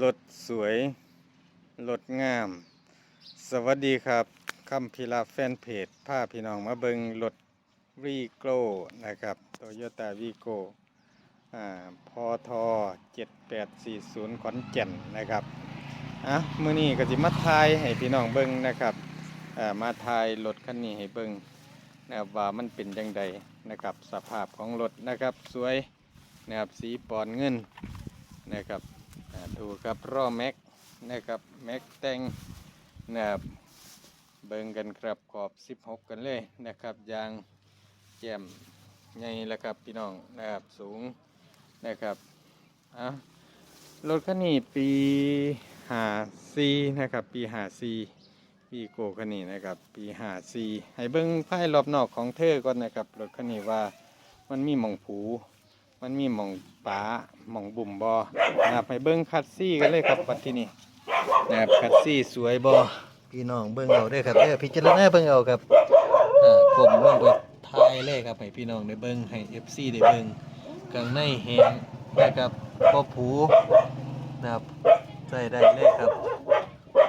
รถสวยรถงาม สวัสดีครับคำพิลาแฟนเพจพาพี่น้องมาเบิงรถวีโกนะครับโตโยต้าวีโกอ่าพอทอ7840 ขอนแก่นนะครับอะมือนี้ก็สิมาทายให้พี่น้องเบิงนะครับอ่ามาทายรถคันนี้ให้เบิงนะครับว่ามันเป็นจังใดนะครับสภาพของรถนะครับสวยนะครับสีปอนเงินนะครับ ดูครับร่อแม็กนะครับแม็กแต่งนะครับเบิ่งกันครับขอบ 16 กันเลยนะครับยางแจ่มใหญ่แล้วครับพี่น้องนะครับสูงนะครับอะรถคันนี้ปี54นะครับปี54ปีโกคันนี้นะครับปี54ให้เบิ่งภายรอบนอกของเธอก่อนนะครับรถคันนี้ว่ามันมีหม่องผู มันมีหม่องป๋าหม่องบุ่มบอนะครับไปเบิ้งคัดซี่กันเลยครับปัดที่นี่นะครับคัดซี่สวยบอพี่น้องเบิ้งเอาด้อครับเด้อพิจารณาเบิ้งเอาครับอ่ากลมเบิ้งรถไทยเลยครับให้พี่น้องได้เบิ้งให้ FC ได้เบิ้งกลางในแหงนะครับบ่อผูนะครับใส่ได้เลยครับ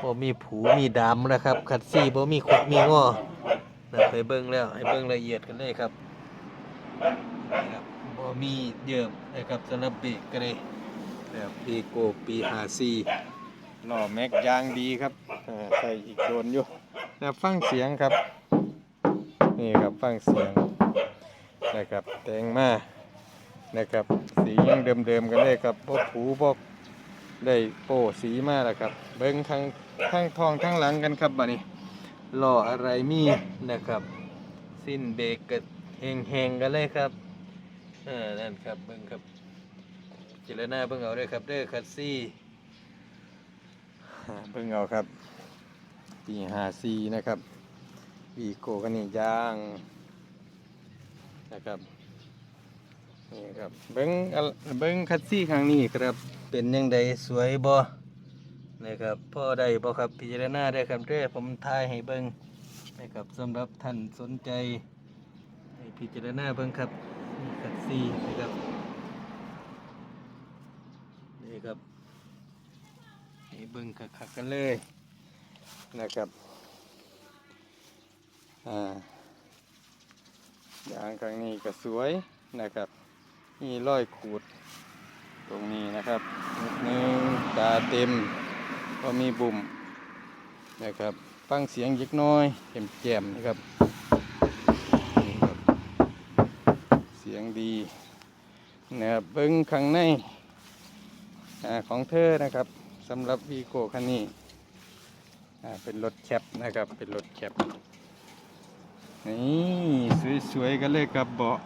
บ่มีผูมีดำนะครับ คัดซี่บ่มีขดมีงอนะไปเบิ้งแล้วให้เบิ้งละเอียดกันเลยครับนะครับ บ่มีเยิ่มนะครับสำหรับเบรกก็เลยแบบปีโกปีหาซีล้อแม็กยางดีครับอ่าใส่อีกโดนอยู่นะฟังเสียงครับ นี่ครับฟังเสียงนะครับแต่งมานะครับ สียังเดิมๆกันเลยครับพวกผูพวกได้โป้สีมาแล้วครับ เบิ้งทั้งทั้งทองทั้งหลังกันครับบัดนี้ล้ออะไรมีนะครับ สิ้นเบรกก็แหงๆกันเลยครับ เออนั่นครับเบิ้งครับเจรนาเบิ้งเอาเด้อครับเด้อคัดซี่เบิ้งเอาครับปีหาซีนะครับวีโกกันนี่ย่างนะครับนี่ครับเบิ้งอะเบิ้งคัดซี่ครั้งนี้ครับเป็นยังไงสวยบ่นะครับพ่อได้บ่ครับพิจารณาได้ครับเด้อผมทายให้เบิ้งนะครับสำหรับท่านสนใจให้พิจารณาเบิ้งครับ ซีนะครับ นี่ครับนี่เบิ้งคักๆกันเลยนะครับ อ่ายางครั้งนี้ก็สวยนะครับ นี่ร้อยขูด ตรงนี้นะครับนิดนึงตาเต็มก็มีบุ่มนะครับ ฟังเสียงยิกน้อยเข็มแจ่มนะครับนี่ครับ เสียงดีนะครับเบิ้งข้างในอของเธอนะครับสำหรับวีโก้คันนี้เป็นรถแคปนะครับเป็นรถแคปนี่สวยๆกันเลยครับเบาะ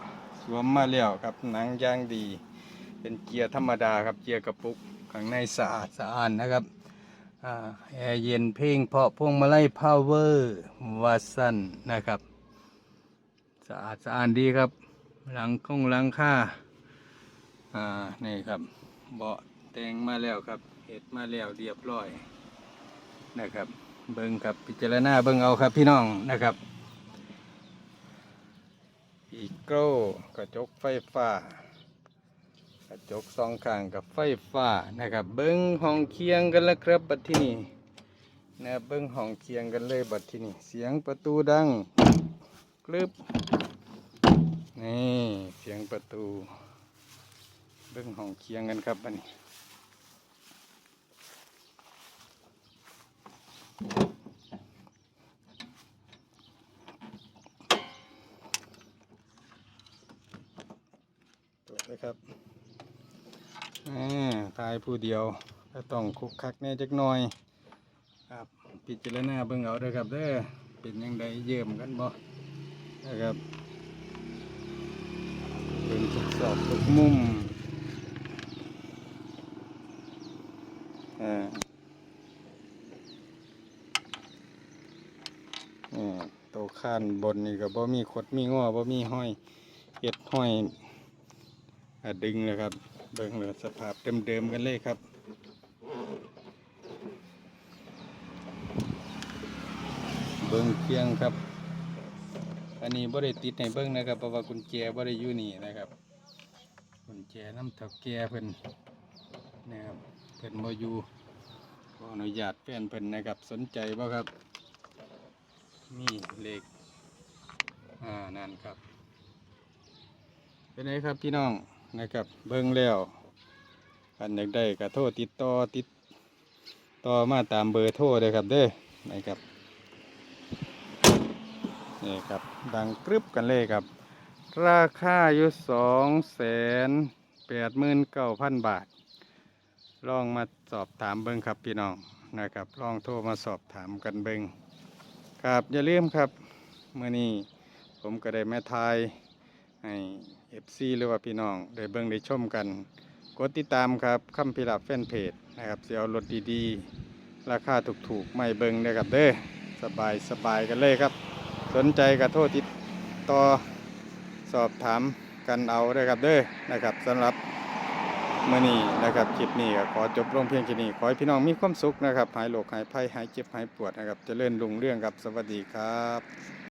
สวมมาแล้วครับหนังยางดี เป็นเกียร์ธรรมดาครับเกียร์กระปุกข้างในสะอาดสะอาดนะครับแอร์เย็นเพลงเพาะพวงมาลัยพาวเวอร์วัสันนะครับ สะอาดสะอาดดีครับ หลังคงหลังค่าอ่านี่ครับเบาะแต่งมาแล้วครับเห็ดมาแล้วเรียบร้อยนะครับ เบิ้งครับพิจารณาเบิ้งเอาครับพี่น้องนะครับ อีกโก้กระจกไฟฟ้ากระจกสองข้างกับไฟฟ้านะครับ เบิ้งห้องเคียงกันแล้วครับบัดที่นี่นะเบิ้งห้องเคียงกันเลยบัดที่นี่เสียงประตูดังกรึบ นี่เสียงประตูเบื้องห้องเคียงกันครับบันนี้ตรวจเลยครับอ่าทายผู้เดียวก็ต้องคุกคักแน่จักหน่อย ครับพิจารณาเบิ่งเอาเด้อครับเด้อเป็นยังไงเยี่ยมกันบ่นะครับ เป็นทุกทุกมุมอ่าโตวข้านบนนี่ก็บ่มีขดมีง้อบ่มีห้อยเฮ็ดห้อยอดึงเลยครับ เบิ่งเลยสภาพเดิมๆกันเลยครับเบิ่งเคียงครับ อันนี้บ่ได้ติดในเบิ่งนะครับเพราะว่ากุญแจบ่ได้อยู่นี่นะครับ แจน้ำถักแก่เพิ่นนะครับเพิ่นบ่อยู่ขออนุญาตแฟนเพิ่นนะครับสนใจบ่ครับนี่เลขอ่านั่นครับ เป็นไงครับพี่น้องนะครับ เบิ่งแล้วอันอยากได้ก็โทรติดต่อติดต่อมาตามเบอร์โทรเลยครับเด้อนะครับนี่ครับดังกรึบกันเลยครับ ราคาอยู่สองแสน แปดหมื่นเก้าพันบาท ลองมาสอบถามเบิ้งครับพี่น้องนะครับ ลองโทรมาสอบถามกันเบิ้งครับอย่าลืมครับเมื่อนี้ผมก็ได้แม่ทายให้เอฟซีหรือว่าพี่น้องได้เบิ้งได้ชมกัน กดติดตามครับคำพิลับแฟนเพจนะครับเสียรถดีๆ ราคาถูกๆ ไม่เบิ้งเลยครับเด้อสบายสบายกันเลยครับ สนใจก็โทรติดต่อสอบถาม กันเอาด้อครับเด้อนะครับสำหรับเมื่อนี้นะครับคลิปนี้ก็ขอจบลงเพียงแค่นี้ขอให้พี่น้องมีความสุขนะครับหายโรคหายภัยหายเจ็บหายปวดนะครับเจริญรุ่งเรื่องครับสวัสดีครับ